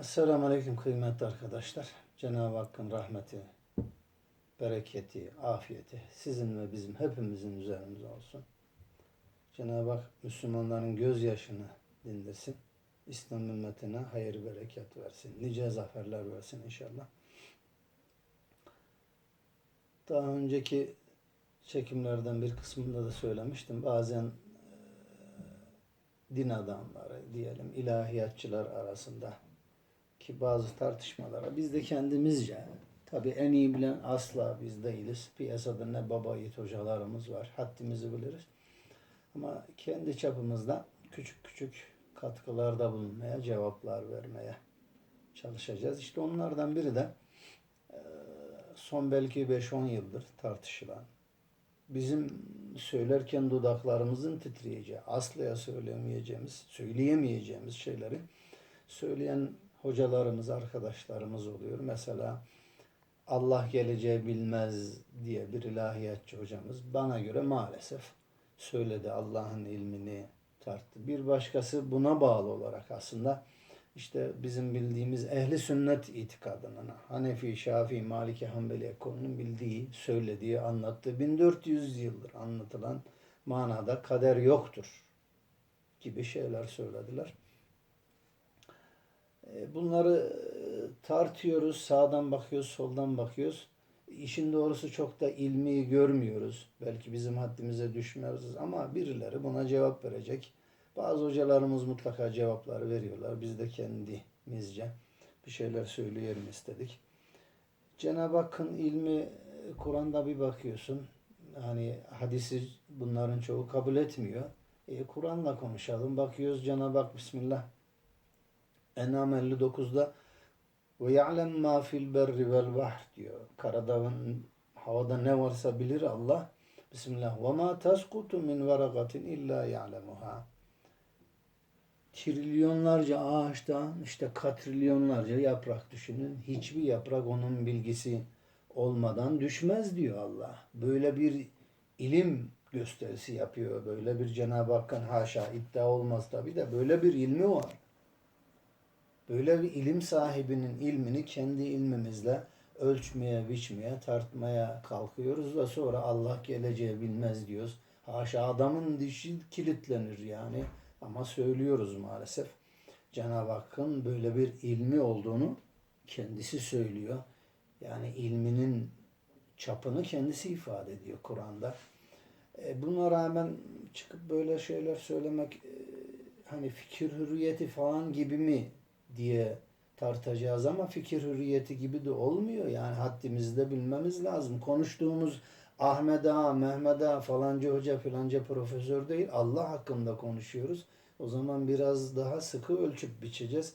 Esselamu Aleyküm kıymetli arkadaşlar. Cenab-ı Hakk'ın rahmeti, bereketi, afiyeti sizin ve bizim hepimizin üzerimize olsun. Cenab-ı Hak Müslümanların gözyaşını dindirsin. İslam ümmetine hayır bereket versin. Nice zaferler versin inşallah. Daha önceki çekimlerden bir kısmında da söylemiştim. Bazen din adamları diyelim ilahiyatçılar arasında ki bazı tartışmalara biz de kendimizce tabi en iyi bilen asla biz değiliz. Piyasada ne baba yiğit hocalarımız var. Haddimizi biliriz. Ama kendi çapımızda küçük küçük katkılarda bulunmaya, cevaplar vermeye çalışacağız. İşte onlardan biri de eee, son belki 5-10 yıldır tartışılan bizim söylerken dudaklarımızın titreyeceği, asla söyleyemeyeceğimiz, söyleyemeyeceğimiz şeyleri söyleyen hocalarımız, arkadaşlarımız oluyor. Mesela Allah geleceği bilmez diye bir ilahiyatçı hocamız bana göre maalesef söyledi Allah'ın ilmini tarttı. Bir başkası buna bağlı olarak aslında işte bizim bildiğimiz ehli sünnet itikadının Hanefi, Şafii, Maliki, Hanbeli ekolünün bildiği, söylediği, anlattığı 1400 yıldır anlatılan manada kader yoktur gibi şeyler söylediler. E, Bunları e, tartıyoruz, sağdan bakıyoruz, soldan bakıyoruz. İşin doğrusu çok da ilmi görmüyoruz. Belki bizim haddimize düşmüyoruz ama birileri buna cevap verecek. Bazı hocalarımız mutlaka cevapları veriyorlar. Biz de kendimizce bir şeyler söyleyelim istedik. Cenab-ı Hakk'ın ilmi e, Kur'an'da bir bakıyorsun. Hani hadisi bunların çoğu kabul etmiyor. E, Kur'an'la konuşalım. Bakıyoruz Cenab-ı Hak Bismillah En'am 59'da ve ya'lem ma fil berri vel bahr diyor. Karada havada ne varsa bilir Allah. Bismillah. Ve ma taskutu min varakatin illa ya'lemuha. Trilyonlarca ağaçtan işte katrilyonlarca yaprak düşünün. Hiçbir yaprak onun bilgisi olmadan düşmez diyor Allah. Böyle bir ilim gösterisi yapıyor. Böyle bir Cenab-ı Hakk'ın haşa iddia olmaz tabi de böyle bir ilmi var. Böyle bir ilim sahibinin ilmini kendi ilmimizle ölçmeye, biçmeye, tartmaya kalkıyoruz ve sonra Allah geleceği bilmez diyoruz. Haşa adamın dişi kilitlenir yani. Ama söylüyoruz maalesef. Cenab-ı Hakk'ın böyle bir ilmi olduğunu kendisi söylüyor. Yani ilminin çapını kendisi ifade ediyor Kur'an'da. E, buna rağmen çıkıp böyle şeyler söylemek e, hani fikir hürriyeti falan gibi mi diye tartacağız ama fikir hürriyeti gibi de olmuyor. Yani haddimizi de bilmemiz lazım. Konuştuğumuz Ahmet Ağa, Mehmet Ağa, falanca hoca, filanca profesör değil. Allah hakkında konuşuyoruz. O zaman biraz daha sıkı ölçüp biçeceğiz.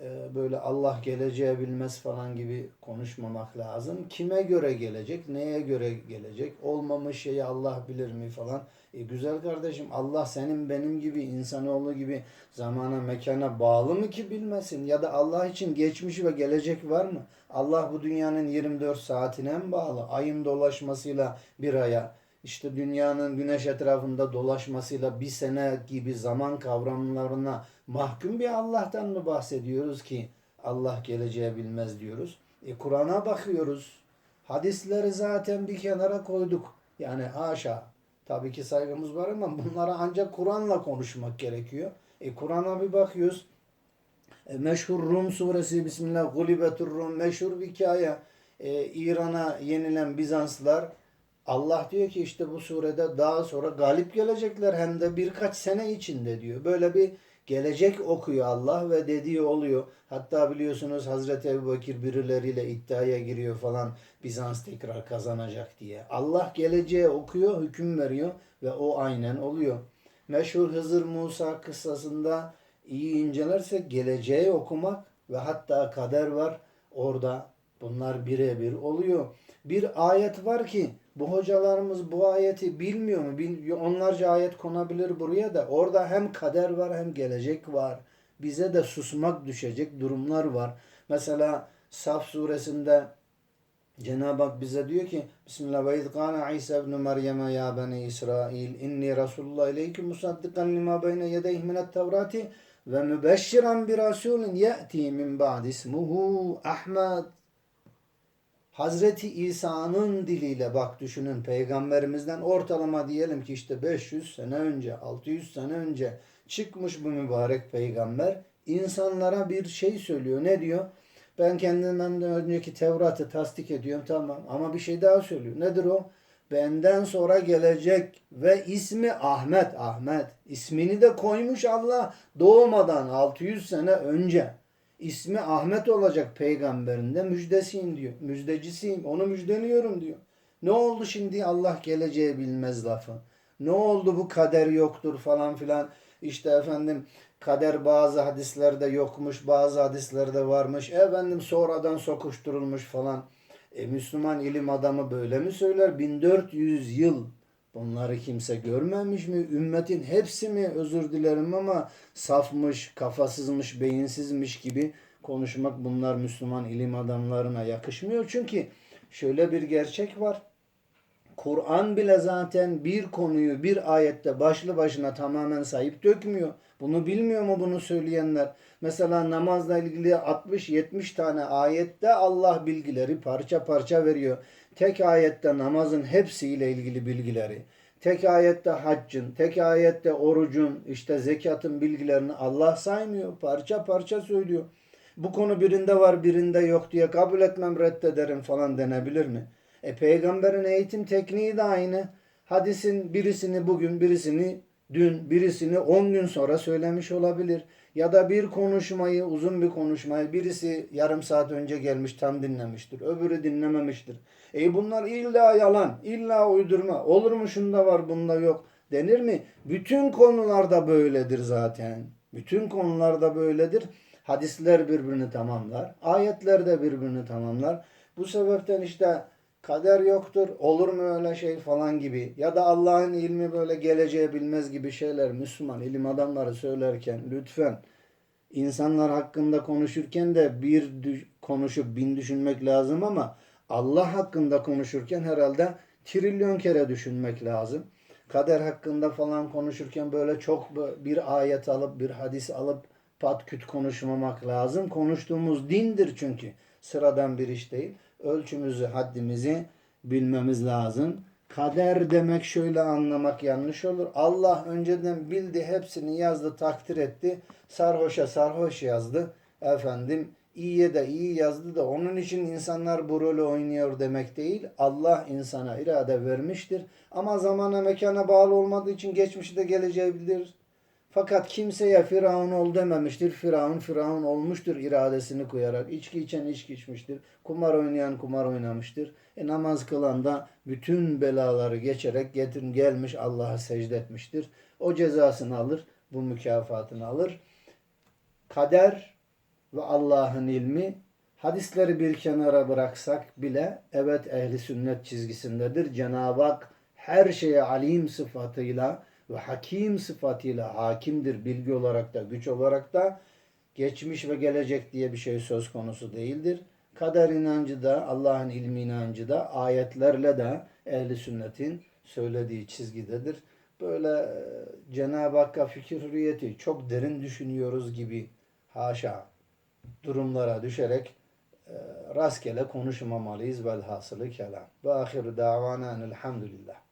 Ee, Böyle Allah geleceği bilmez falan gibi konuşmamak lazım. Kime göre gelecek, neye göre gelecek, olmamış şeyi Allah bilir mi falan. E güzel kardeşim Allah senin benim gibi insanoğlu gibi zamana mekana bağlı mı ki bilmesin? Ya da Allah için geçmiş ve gelecek var mı? Allah bu dünyanın 24 saatine mi bağlı? Ayın dolaşmasıyla bir aya, işte dünyanın güneş etrafında dolaşmasıyla bir sene gibi zaman kavramlarına mahkum bir Allah'tan mı bahsediyoruz ki Allah geleceği bilmez diyoruz? E Kur'an'a bakıyoruz. Hadisleri zaten bir kenara koyduk. Yani haşa. Tabii ki saygımız var ama bunlara ancak Kur'an'la konuşmak gerekiyor. E Kur'an'a bir bakıyoruz. E, meşhur Rum suresi Bismillah Gulibetur Rum meşhur bir hikaye. E, İran'a yenilen Bizanslar Allah diyor ki işte bu surede daha sonra galip gelecekler hem de birkaç sene içinde diyor. Böyle bir gelecek okuyor Allah ve dediği oluyor. Hatta biliyorsunuz Hazreti Ebubekir birileriyle iddiaya giriyor falan Bizans tekrar kazanacak diye. Allah geleceği okuyor, hüküm veriyor ve o aynen oluyor. Meşhur Hızır Musa kıssasında iyi incelersek geleceği okumak ve hatta kader var orada bunlar birebir oluyor. Bir ayet var ki bu hocalarımız bu ayeti bilmiyor mu? Bil, onlarca ayet konabilir buraya da. Orada hem kader var hem gelecek var. Bize de susmak düşecek durumlar var. Mesela Saf suresinde Cenab-ı Hak bize diyor ki Bismillah ve izgâne İsa ibn Meryem'e ya beni İsrail inni Resulullah ileyküm musaddikan lima beyne yedeyh minet tevrati ve mübeşşiran bir rasulün ye'ti min ba'di ismuhu Ahmet. Hazreti İsa'nın diliyle bak düşünün peygamberimizden ortalama diyelim ki işte 500 sene önce 600 sene önce çıkmış bu mübarek peygamber insanlara bir şey söylüyor. Ne diyor? Ben kendimden de önceki Tevrat'ı tasdik ediyorum tamam ama bir şey daha söylüyor. Nedir o? Benden sonra gelecek ve ismi Ahmet. Ahmet. ismini de koymuş Allah doğmadan 600 sene önce. İsmi Ahmet olacak peygamberinde müjdesiyim diyor. Müjdecisiyim. Onu müjdeliyorum diyor. Ne oldu şimdi Allah geleceği bilmez lafı. Ne oldu bu kader yoktur falan filan. İşte efendim kader bazı hadislerde yokmuş, bazı hadislerde varmış. Efendim sonradan sokuşturulmuş falan. E, Müslüman ilim adamı böyle mi söyler? 1400 yıl bunları kimse görmemiş mi? Ümmetin hepsi mi özür dilerim ama safmış, kafasızmış, beyinsizmiş gibi konuşmak bunlar Müslüman ilim adamlarına yakışmıyor. Çünkü şöyle bir gerçek var. Kur'an bile zaten bir konuyu bir ayette başlı başına tamamen sayıp dökmüyor. Bunu bilmiyor mu bunu söyleyenler? Mesela namazla ilgili 60-70 tane ayette Allah bilgileri parça parça veriyor. Tek ayette namazın hepsiyle ilgili bilgileri. Tek ayette haccın, tek ayette orucun, işte zekatın bilgilerini Allah saymıyor. Parça parça söylüyor. Bu konu birinde var birinde yok diye kabul etmem reddederim falan denebilir mi? E peygamberin eğitim tekniği de aynı. Hadisin birisini bugün birisini dün birisini 10 gün sonra söylemiş olabilir. Ya da bir konuşmayı uzun bir konuşmayı birisi yarım saat önce gelmiş tam dinlemiştir. Öbürü dinlememiştir. E bunlar illa yalan, illa uydurma. Olur mu şunda var bunda yok denir mi? Bütün konularda böyledir zaten. Bütün konularda böyledir. Hadisler birbirini tamamlar. Ayetler de birbirini tamamlar. Bu sebepten işte kader yoktur, olur mu öyle şey falan gibi ya da Allah'ın ilmi böyle geleceği bilmez gibi şeyler Müslüman ilim adamları söylerken lütfen insanlar hakkında konuşurken de bir konuşup bin düşünmek lazım ama Allah hakkında konuşurken herhalde trilyon kere düşünmek lazım. Kader hakkında falan konuşurken böyle çok bir ayet alıp bir hadis alıp pat küt konuşmamak lazım. Konuştuğumuz dindir çünkü. Sıradan bir iş değil. Ölçümüzü, haddimizi bilmemiz lazım. Kader demek şöyle anlamak yanlış olur. Allah önceden bildi, hepsini yazdı, takdir etti. Sarhoşa sarhoş yazdı. Efendim iyiye de iyi yazdı da onun için insanlar bu rolü oynuyor demek değil. Allah insana irade vermiştir. Ama zamana mekana bağlı olmadığı için geçmişi de geleceği bilir. Fakat kimseye Firavun ol dememiştir. Firavun Firavun olmuştur iradesini koyarak. İçki içen içki içmiştir. Kumar oynayan kumar oynamıştır. E, namaz kılan da bütün belaları geçerek getirin gelmiş Allah'a secde etmiştir. O cezasını alır. Bu mükafatını alır. Kader ve Allah'ın ilmi hadisleri bir kenara bıraksak bile evet ehli sünnet çizgisindedir. Cenab-ı Hak her şeye alim sıfatıyla ve hakim sıfatıyla hakimdir. Bilgi olarak da güç olarak da geçmiş ve gelecek diye bir şey söz konusu değildir. Kader inancı da Allah'ın ilmi inancı da ayetlerle de ehli sünnetin söylediği çizgidedir. Böyle e, Cenab-ı Hakk'a fikir hürriyeti çok derin düşünüyoruz gibi haşa durumlara düşerek e, rastgele konuşmamalıyız velhasılı kelam. Ve ahiru davana elhamdülillah.